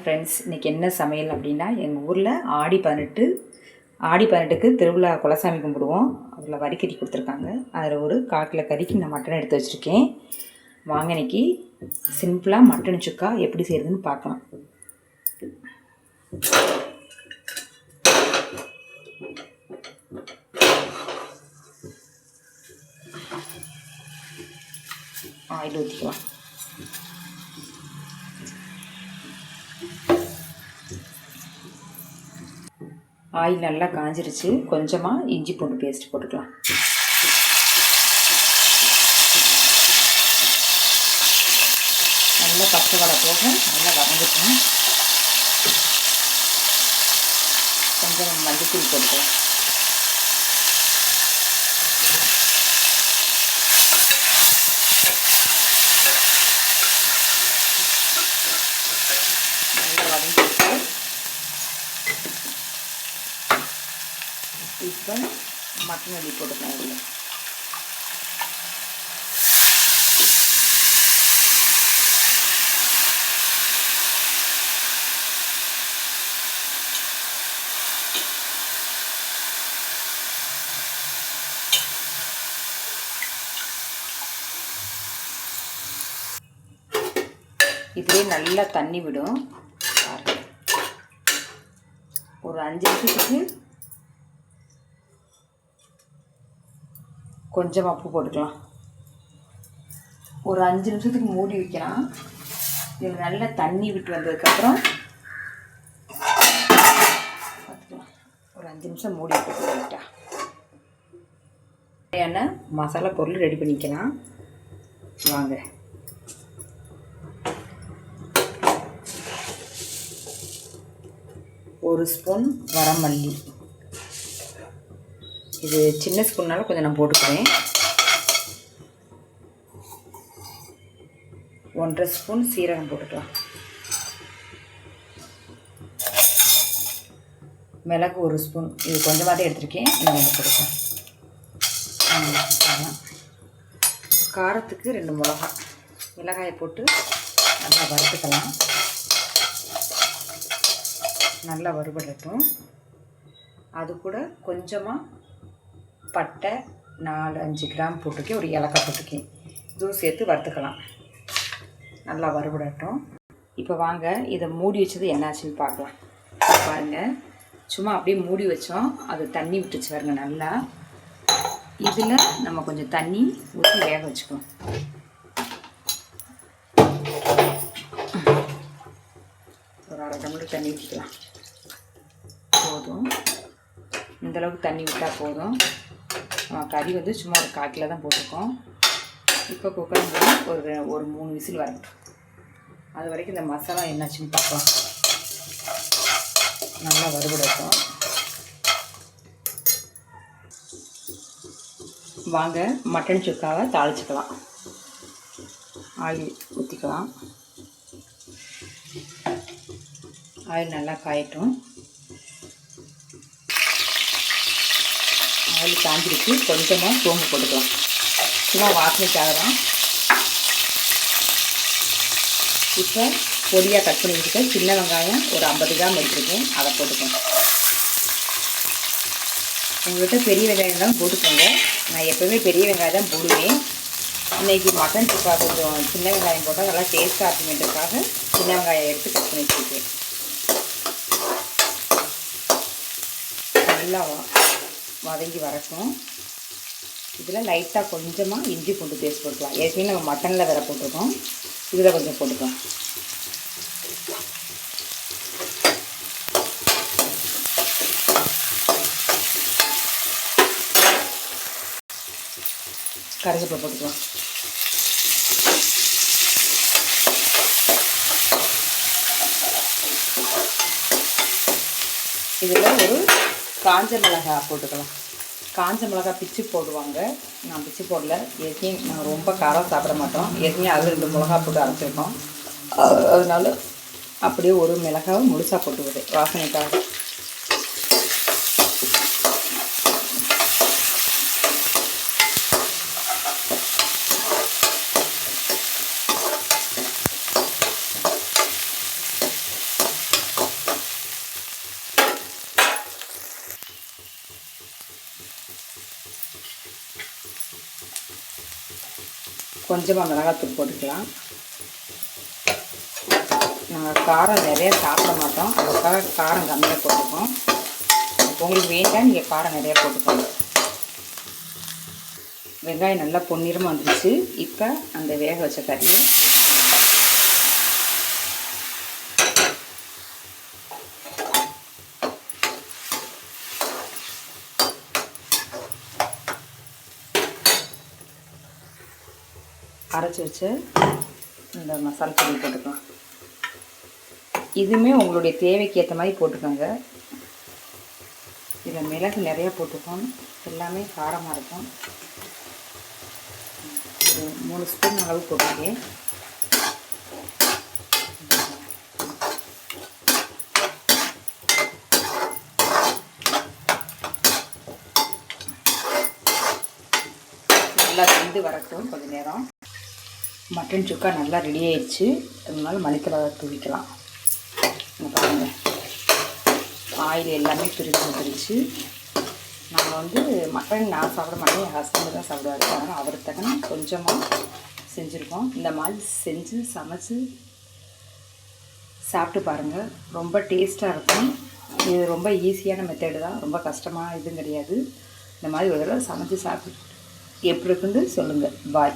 Friends இன்றைக்கி என்ன சமையல் அப்படின்னா எங்கள் ஊரில் ஆடி பதினெட்டு ஆடி பதினெட்டுக்கு திருவிழா குலசாமி கும்பிடுவோம். அதில் வரிக்கறி கொடுத்துருக்காங்க. அதில் ஒரு கால் கிலோ கறிக்கு நான் மட்டன் எடுத்து வச்சுருக்கேன். வாங்க இன்னைக்கு சிம்பிளாக மட்டன் சுக்கா எப்படி செய்கிறதுன்னு பார்க்கலாம். ஆயில் ஊற்றிக்கலாம் ஆயில் நல்லா காஞ்சிருச்சு. கொஞ்சமாக இஞ்சி பூண்டு பேஸ்ட் போட்டுக்கலாம். நல்லா பச்சை வடை போக நல்லா வதங்கிட்டோம். கொஞ்சம் மல்லித்தூள் போட்டுக்கலாம் நல்லா வதங்கிட்டு டீஸ்பூன் மட்டன் அள்ளி போட்டுக்கலாம் இதில். இதுலேயே நல்லா தண்ணி விடும். ஒரு அஞ்சு நிமிஷத்துக்கு கொஞ்சம் உப்பு போட்டுக்கலாம். ஒரு அஞ்சு நிமிஷத்துக்கு மூடி வைக்கலாம். இதில் நல்லா தண்ணி விட்டு வந்ததுக்கப்புறம் பார்த்துக்கலாம். ஒரு அஞ்சு நிமிஷம் மூடி போட்டு தேவையான மசாலா பொருள் ரெடி பண்ணிக்கலாம் வாங்க. ஒரு ஸ்பூன் வரமல்லி இது சின்ன ஸ்பூன்னால கொஞ்சம் நான் போட்டுக்கிறேன். ஒன்றரை ஸ்பூன் சீரகம் போட்டுக்கலாம். மிளகு ஒரு ஸ்பூன். இது கொஞ்சமாக தான் எடுத்திருக்கேன். இன்னும் கொஞ்சம் போட்டுக்கலாம். காரத்துக்கு ரெண்டு மிளகா. மிளகாயை போட்டு நல்லா வறுத்துக்கலாம். நல்லா வறுபடட்டும். அது கூட கொஞ்சமாக பட்டை நாலு அஞ்சு கிராம் போட்டுக்கி ஒரு ஏலக்காய் போட்டுக்கி இதுவும் சேர்த்து வறுத்துக்கலாம். நல்லா வறுபடட்டும். இப்போ வாங்க இதை மூடி வச்சது என்னாச்சுன்னு பார்க்கலாம். பாருங்க. சும்மா அப்படியே மூடி வச்சோம். அது தண்ணி விட்டுச்சு பாருங்க நல்லா. இதில் நம்ம கொஞ்சம் தண்ணி ஊற்றி வேக வச்சுக்கோம் ஒரு அரை டம்ளர் தண்ணி ஊற்றிக்கலாம். போதும். இந்தளவுக்கு தண்ணி விட்டால் போதும். கறி வந்து சும்மா ஒரு கால் தான் போட்டிருக்கோம். இப்போ குக்கர் மூடி ஒரு ஒரு மூணு விசில் வரட்டும். அது வரைக்கும் இந்த மசாலா என்னாச்சுன்னு பார்ப்போம் நல்லா வறுபடட்டும். வாங்க மட்டன் சுக்காவை தாளிச்சுக்கலாம். ஆயில் ஊற்றிக்கலாம் ஆயில் நல்லா காயட்டும் ஆயில் காஞ்சிருச்சு. கொஞ்சமாக சோம்பு போட்டுக்கலாம். சும்மா வாசனைக்காக தான் இப்போ பொடியாக கட் பண்ணி வச்சுக்க சின்ன வெங்காயம் ஒரு ஐம்பது கிராம் எடுத்துருக்கேன். அதை போட்டுக்கோங்க. உங்கள்கிட்ட பெரிய வெங்காயம் தான் போட்டுக்கோங்க. நான் எப்போவுமே பெரிய வெங்காயம் தான் போடுவேன். இன்னைக்கு மட்டன் சுக்கா கொஞ்சம் சின்ன வெங்காயம் போட்டால் நல்லா டேஸ்ட்டாக இருக்குமென்றதுக்காக சின்ன வெங்காயம் எடுத்து கட் பண்ணி வச்சுருக்கேன். நல்லா வதங்கி வரட்டும். இதில் லைட்டாக கொஞ்சமாக இஞ்சி பூண்டு பேஸ்ட் போட்டுக்கலாம். ஏற்கனவே நம்ம மட்டனில் வேறு போட்டிருக்கோம். இதில் கொஞ்சம் போட்டுக்கலாம். கருவேப்பிலை போட்டுக்கலாம். இதில் ஒரு காஞ்ச மிளகா போட்டுக்கலாம். காஞ்ச மிளகா பிச்சு போடுவாங்க. நான் பிச்சு போடல. ஏற்கனவே நாங்கள் ரொம்ப காரம் சாப்பிட மாட்டோம். ஏற்கனவே அதில் ரெண்டு மிளகா போட்டு அரைச்சிருக்கோம். அதனால அப்படியே ஒரு மிளகாவை முழுசாக போட்டுக்குது வாசனைக்காக. கொஞ்சமாக மிளகாத்தூள் போட்டுக்கலாம். நாங்கள் காரம் நிறைய சாப்பிட மாட்டோம். அதுக்காக காரம் கம்மியாக போட்டுப்போம். உங்களுக்கு வேண்டாம் நீங்கள் காரம் நிறையா போட்டுக்கோங்க. வெங்காயம் நல்லா பொன்னிறமாக வந்துருச்சு. இப்போ அந்த வேக வச்ச கறியை அரைச்சி வச்சு இந்த மசாலா பொடி போட்டுக்கலாம். இதுவுமே உங்களுடைய தேவைக்கு ஏற்ற மாதிரி போட்டுக்கோங்க. இதில் மிளகு நிறைய போட்டுக்கோம் எல்லாமே காரமாக இருக்கும். ஒரு மூணு ஸ்பூன் அளவு போட்டுருக்கேன். நல்லா வெந்து வரட்டும் கொஞ்சம் நேரம். மட்டன் சுக்கா நல்லா ரெடி ஆயிடுச்சு அதனால மல்லித்தலை தூவிக்கலாம். பாருங்கள் ஆயில் எல்லாமே பிரித்து வந்துருச்சு. நான் வந்து மட்டன் நான் சாப்பிட மாட்டேன். என் ஹஸ்பண்டு தான் சாப்பிடுவாரு. அதனால் அவர் தக்கன கொஞ்சமாக செஞ்சுருக்கோம். இந்த மாதிரி செஞ்சு சமைச்சு சாப்பிட்டு பாருங்கள் ரொம்ப டேஸ்ட்டாக இருக்கும். இது ரொம்ப ஈஸியான மெத்தடு தான். ரொம்ப கஷ்டமாக இதுவும் கிடையாது. இந்த மாதிரி ஒரு தடவை சமைச்சு சாப்பிட்டு எப்படி இருக்குன்னு சொல்லுங்கள் பாய்